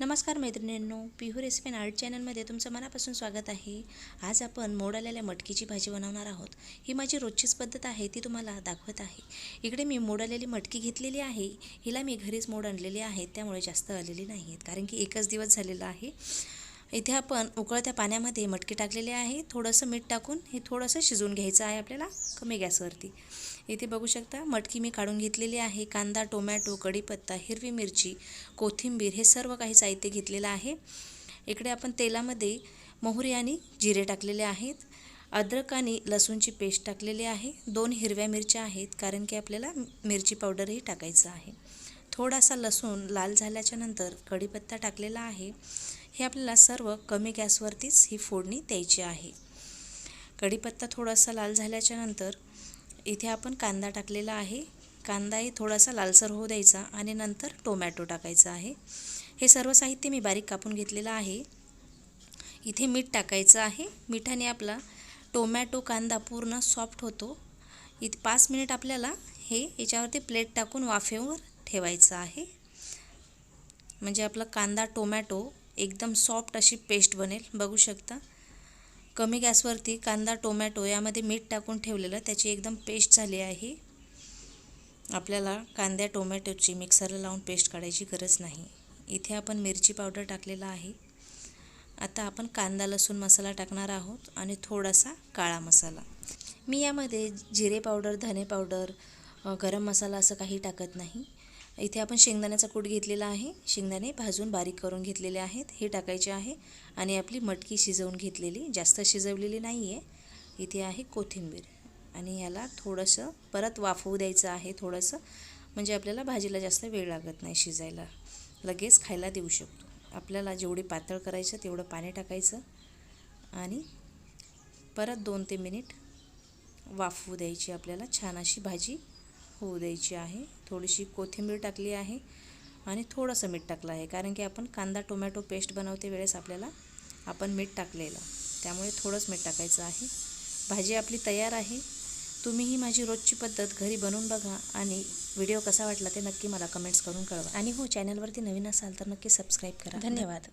नमस्कार मैत्रिणींनो पिहू recipe art चॅनलमध्ये तुमचं मनापासून स्वागत आहे. आज आपण मोड आलेल्या मटकीची भाजी बनवणार आहोत. ही माझी रोजचीच पद्धत आहे ती तुम्हाला दाखवत आहे. इकडे मी मोड आलेली मटकी घेतलेली आहे. हिला मी घरीच मोड आणलेली आहेत त्यामुळे जास्त आलेली नाही आहेत कारण की एकच दिवस झालेला आहे. इथे आपण उकळत्या पाण्यामध्ये मटकी टाकलेली आहे. थोडंसं मीठ टाकून हे थोडंसं शिजवून घ्यायचं आहे आपल्याला कमी गॅसवरती. इथे बघू शकता मटकी मी काढून घेतलेली आहे. कांदा टोमॅटो कढीपत्ता हिरवी मिरची कोथिंबीर हे सर्व काही साहित्य घेतलेलं आहे. इकडे आपण तेलामध्ये मोहरी आणि जिरे टाकलेले आहेत. अद्रक आणि लसूणची पेस्ट टाकलेली आहे. दोन हिरव्या मिरच्या आहेत कारण की आपल्याला मिरची पावडरही टाकायचं आहे. थोडासा लसूण लाल झाल्याच्यानंतर कढीपत्ता टाकलेला आहे. हे आपल्याला सर्व कमी गॅसवरतीच ही फोडणी द्यायची आहे. कढीपत्ता थोडासा लाल झाल्याच्यानंतर इथे आपण कांदा टाकलेला आहे. कांदाही थोडासा लालसर होऊ द्यायचा आणि नंतर टोमॅटो टाकायचा आहे. हे सर्व साहित्य मी बारीक कापून घेतलेलं आहे. इथे मीठ टाकायचं आहे. मिठाने आपला टोमॅटो कांदा पूर्ण सॉफ्ट होतो. इथे पाच मिनिट आपल्याला हे याच्यावरती प्लेट टाकून वाफेवर ठेवायचं आहे. म्हणजे आपला कांदा टोमॅटो एकदम सॉफ्ट अशी पेस्ट बनेल. बघू शकता. कमी गॅसवरती कांदा टोमॅटो यामध्ये मीठ टाकून ठेवलेलं त्याची एकदम पेस्ट झाली आहे. आपल्याला कांद्या टोमॅटोची मिक्सरला लावून पेस्ट काढायची गरज नाही. इथे आपण मिरची पावडर टाकलेला आहे. आता आपण कांदा लसूण मसाला टाकणार आहोत आणि थोडासा काळा मसाला. मी यामध्ये जिरे पावडर धने पावडर गरम मसाला असं काही टाकत नाही. इथे आपण शेंगदाण्याचा कूट घेतलेला आहे. शेंगदाणे भाजून बारीक करून घेतलेले आहेत. हे टाकायचे आहे आणि आपली मटकी शिजवून घेतलेली. जास्त शिजवलेली नाही आहे इथे आहे कोथिंबीर. आणि ह्याला थोडंसं परत वाफवू द्यायचं आहे. थोडंसं. म्हणजे आपल्याला भाजीला जास्त वेळ लागत नाही शिजायला. लगेच खायला देऊ शकतो. आपल्याला जेवढी पातळ करायचं तेवढं पाणी टाकायचं. आणि परत दोन ते मिनिट वाफवू द्यायची. आपल्याला छान अशी भाजी होऊ द्यायची आहे. थोडीशी कोथिंबीर टाकली आहे आणि थोडंसं मीठ टाकलं आहे. कारण की आपण कांदा टोमॅटो पेस्ट बनवते वेळेस आपल्याला आपण मीठ टाकलेलं. त्यामुळे थोडंच मीठ टाकायचं आहे. भाजी आपली तयार आहे. तुम्हीही माझी रोजची पद्धत घरी बनवून बघा आणि व्हिडिओ कसा वाटला ते नक्की मला कमेंट्स करून कळवा. आणि हो चॅनलवरती नवीन असाल तर नक्की सबस्क्राईब करा. धन्यवाद.